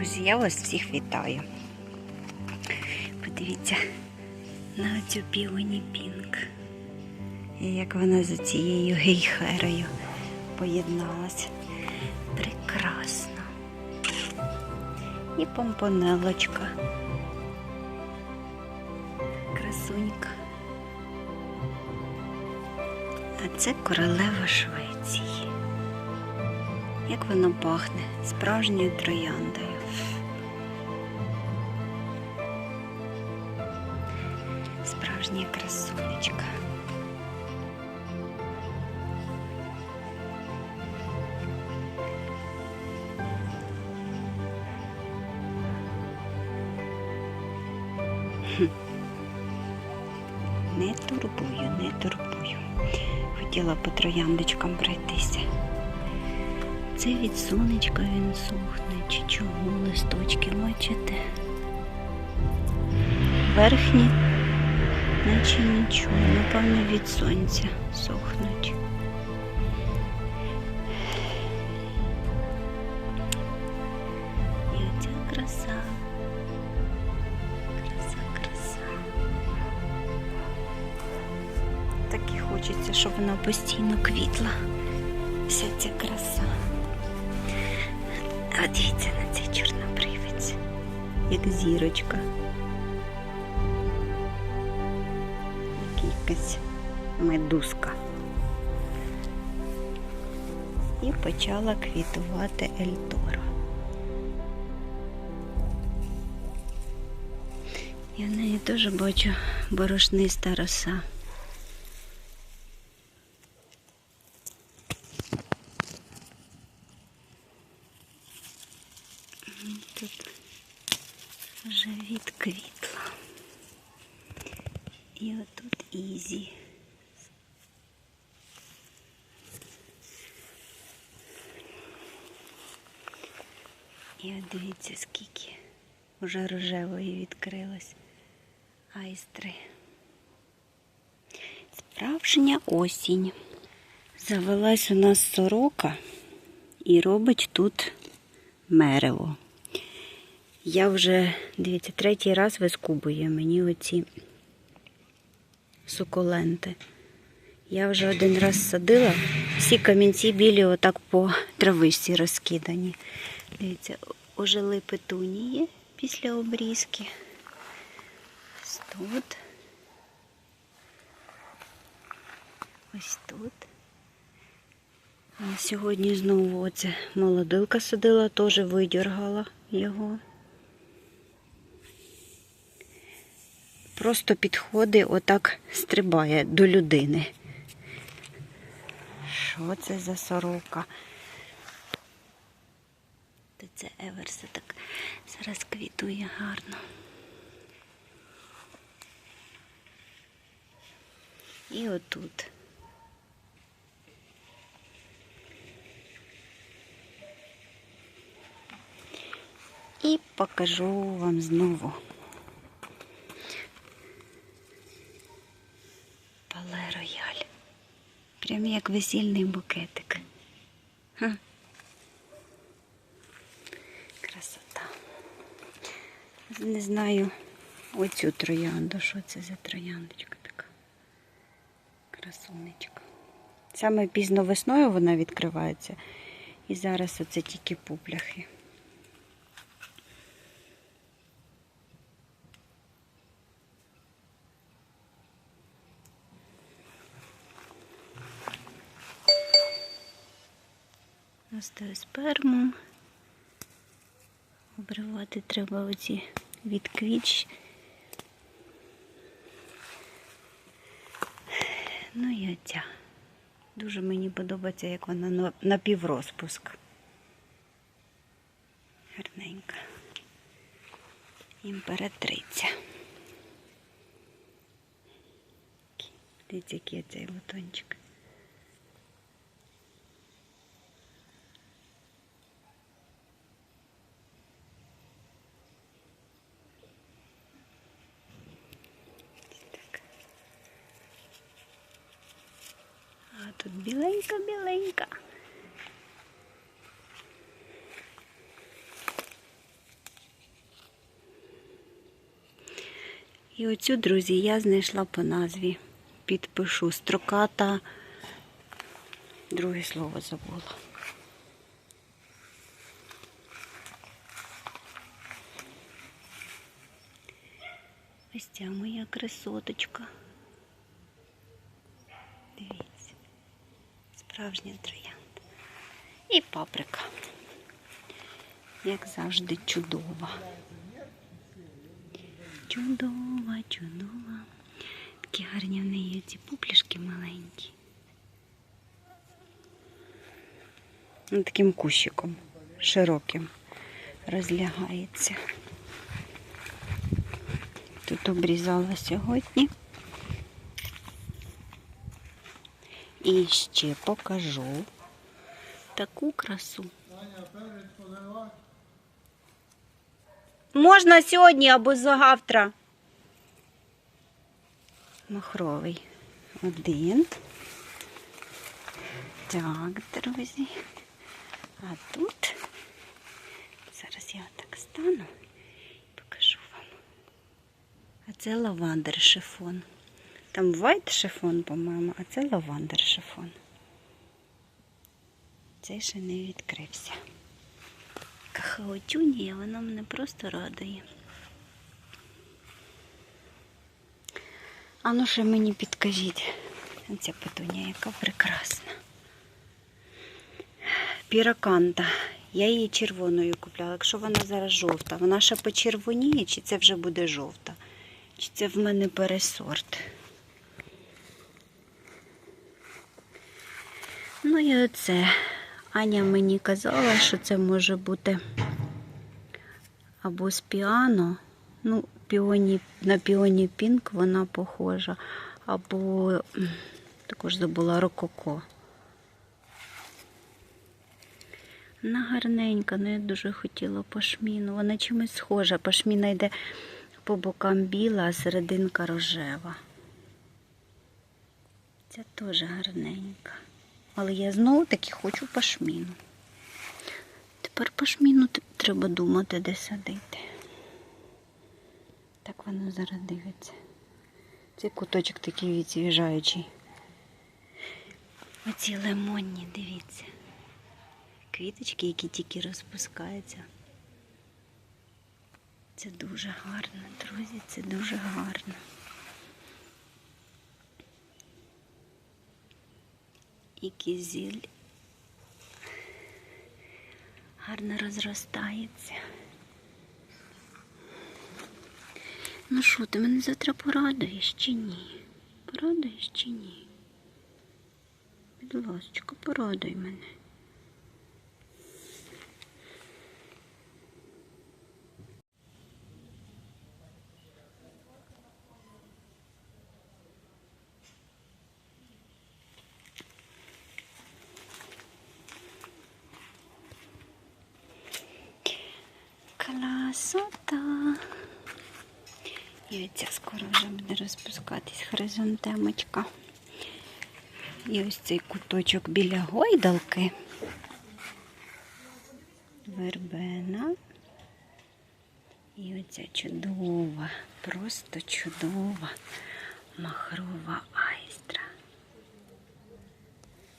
Друзі, я вас всіх вітаю. Подивіться на цю півоні пінк. І як вона за цією гейхерою поєдналась. Прекрасно. І помпонелочка. Красунька. А це королева Швеції. Як воно пахне справжньою трояндою. Справжня красунечка. Не турбую, не турбую. Хотіла по трояндочкам пройтися. Це від сонечка він сохне, чи чого листочки, бачите? Верхні, наче нічого, напевно, від сонця сохнуть. І оця краса. Краса, краса. Так хочеться, щоб вона постійно квітла. Вся ця краса. А дивіться на цей чорнобривець, як зірочка. Як якась медузка. І почала квітувати Ельтора. Я в неї теж бачу борошниста роса. Тут вже відквітла. І отут Ізі. І от дивіться, скільки вже рожевої відкрилось айстри. Справжня осінь. Завелась у нас сорока і робить тут мерево. Я вже, дивіться, третій раз вискубує мені оці суколенти. Я вже один раз садила, всі камінці білі отак по травичці розкидані. Дивіться, ожили петунії після обрізки. Ось тут. Ось тут. Сьогодні знову оце молодилка садила, теж видергала його. Просто підходить, отак стрибає до людини. Що це за сорока? Та це Еверса так зараз квітує гарно. І отут. І покажу вам знову. Пале рояль. Прям як весільний букетик. Ха. Не знаю оцю троянду. Що це за трояндочка така? Красунечка. Саме пізно весною вона відкривається. І зараз оце тільки пупляхи. Остаю сперму. Обривати треба оці від квіч. Ну і оця. Дуже мені подобається, як вона на, на піврозпуск. Гарненька. Імператриця. Дивіться, який цей лотончик. Так. А тут біленька-біленька. І оцю, друзі, я знайшла по назві. Підпишу строката. Друге слово забула. Ось ця моя красоточка. Дивіться. Справжня троянда. І паприка. Як завжди, чудова. Чудова, чудова. Такі гарні в неї ці пуплішки маленькі. Таким кущиком широким розлягається. Тут обрізала сьогодні. І ще покажу таку красу. Можна сьогодні або завтра. Махровий. Один. Так, друзі. А тут зараз я так стану і покажу вам. А це лавандер шифон. Там вайт шифон, по-моєму, а це лавандер шифон. Цей ще не відкрився. Кахаотюнія, вона мене просто радує. А ну ще мені підкажіть. Ця петунія, яка прекрасна. Піраканта. Я її червоною купляла. Якщо вона зараз жовта, вона ще почервоніє, чи це вже буде жовта? Чи це в мене пересорт? Ну і оце. Аня мені казала, що це може бути або з піано. Ну, піоні, на піоні Пінк вона похожа, або також забула рококо. Вона гарненька, ну я дуже хотіла пашміну. Вона чимось схожа. Пашміна йде по бокам біла, а серединка рожева. Ця теж гарненька. Але я знову таки хочу пашміну. Тепер пашміну треба думати, де садити. Так воно зараз дивиться. Цей куточок такий відсвіжаючий. Оці лимонні, дивіться. Квіточки, які тільки розпускаються. Це дуже гарно, друзі, це дуже гарно. І кізіль гарно розростається. Ну що, ти мене завтра порадуєш чи ні? Порадуєш чи ні? Будь ласка, порадуй мене. Красота. І оця скоро буде хризантемочка. І ось цей куточок біля гойдалки. Вербена. І оця чудова, просто чудова махрова айстра.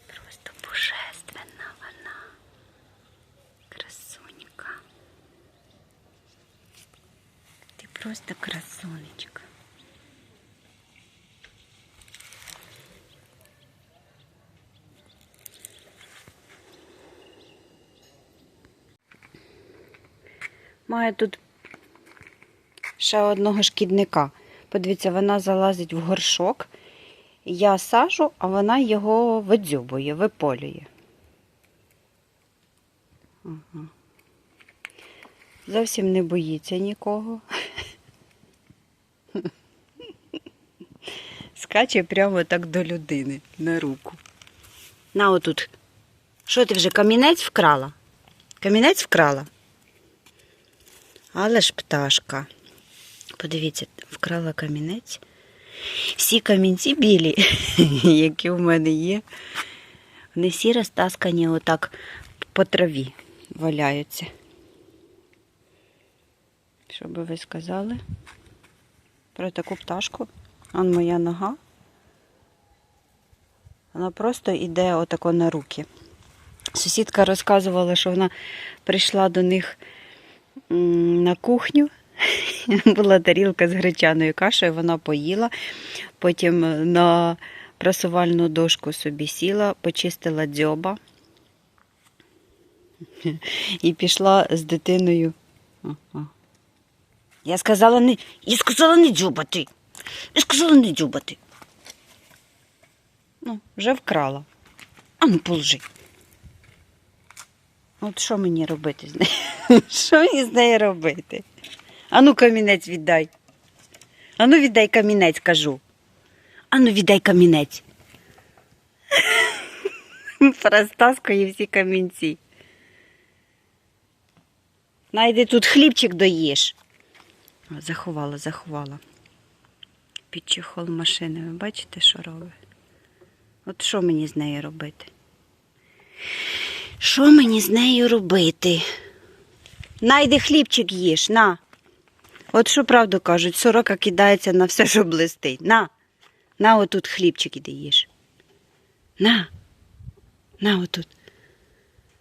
Просто божественна вона. Красунька. Ти просто красунечка. Має тут ще одного шкідника. Подивіться, вона залазить в горшок. Я сажу, а вона його видзьобує, виполює. Ага. Зовсім не боїться нікого. Скаче прямо так до людини на руку. На отут. Що ти вже камінець вкрала? Камінець вкрала? Але ж пташка. Подивіться, вкрала камінець. Всі камінці білі, які в мене є, вони всі розтаскані отак по траві валяються. Що би ви сказали? про таку пташку. Он моя нога. Вона просто йде отако на руки. Сусідка розказувала, що вона прийшла до них на кухню. Була тарілка з гречаною кашею, вона поїла, потім на прасувальну дошку собі сіла, почистила дзьоба і пішла з дитиною. Я сказала не, я сказала не дзьобати. Я сказала не дзьобати. Ну, вже вкрала. А ну положи. От що мені робити з нею? Що мені з нею робити? Ану камінець віддай. Ану віддай камінець, кажу. Ану віддай камінець. Розтаскує всі камінці. Найди тут хлібчик доїш. Заховала, заховала. Під чехол машини. Ви бачите, що робить? От що мені з нею робити? Що мені з нею робити? Найди хлібчик їж, на. От що правду кажуть, сорока кидається на все, що блистить. На. На отут хлібчик іди їж. На. На отут.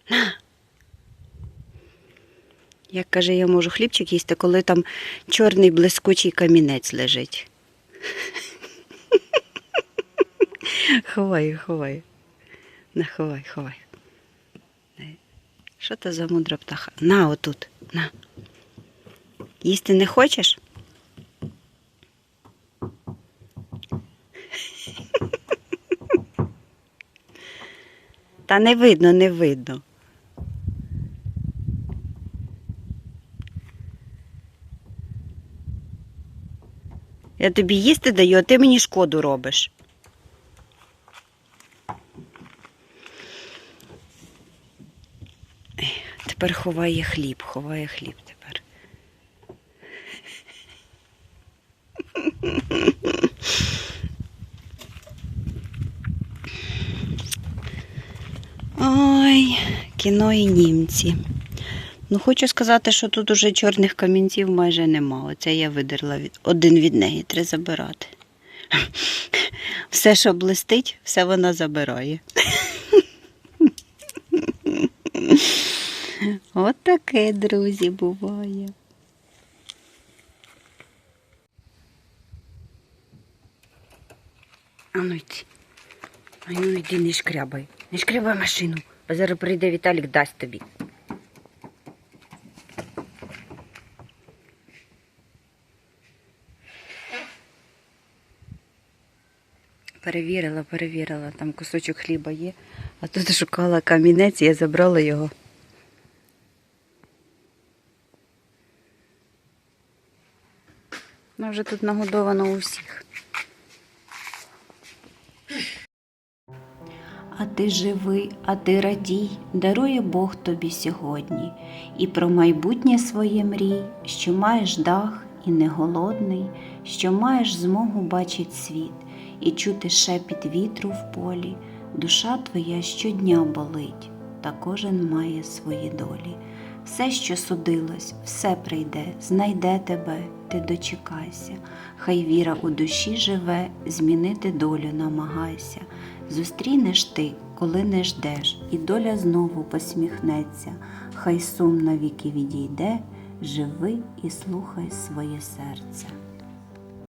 На. Як каже, я можу хлібчик їсти, коли там чорний блискучий камінець лежить. Ховай, ховай. Не ховай, ховай. Що це за мудра птаха? На отут, на. Їсти не хочеш? Та не видно, не видно. Я тобі їсти даю, а ти мені шкоду робиш. Тепер ховає хліб, ховає хліб тепер. Ой, кіно і німці. Ну, хочу сказати, що тут уже чорних камінців майже нема. Оце я видерла один від неї, треба забирати. Все, що блистить, все вона забирає. От таке, друзі, буває. А ну йди. А ну йди, не шкрябай. Не шкрябай машину. А зараз прийде Віталік, дасть тобі. Перевірила, перевірила, там кусочок хліба є, а тут шукала камінець, я забрала його. Вже тут нагодовано у всіх. А ти живи, а ти радій, дарує Бог тобі сьогодні, і про майбутнє своє мрій, що маєш дах і не голодний, що маєш змогу бачить світ і чути шепіт вітру в полі, душа твоя щодня болить, та кожен має свої долі. Все, що судилось, все прийде, знайде тебе, ти дочекайся, хай віра у душі живе, змінити долю намагайся. Зустрінеш ти, коли не ждеш, і доля знову посміхнеться, хай сум навіки відійде, живи і слухай своє серце.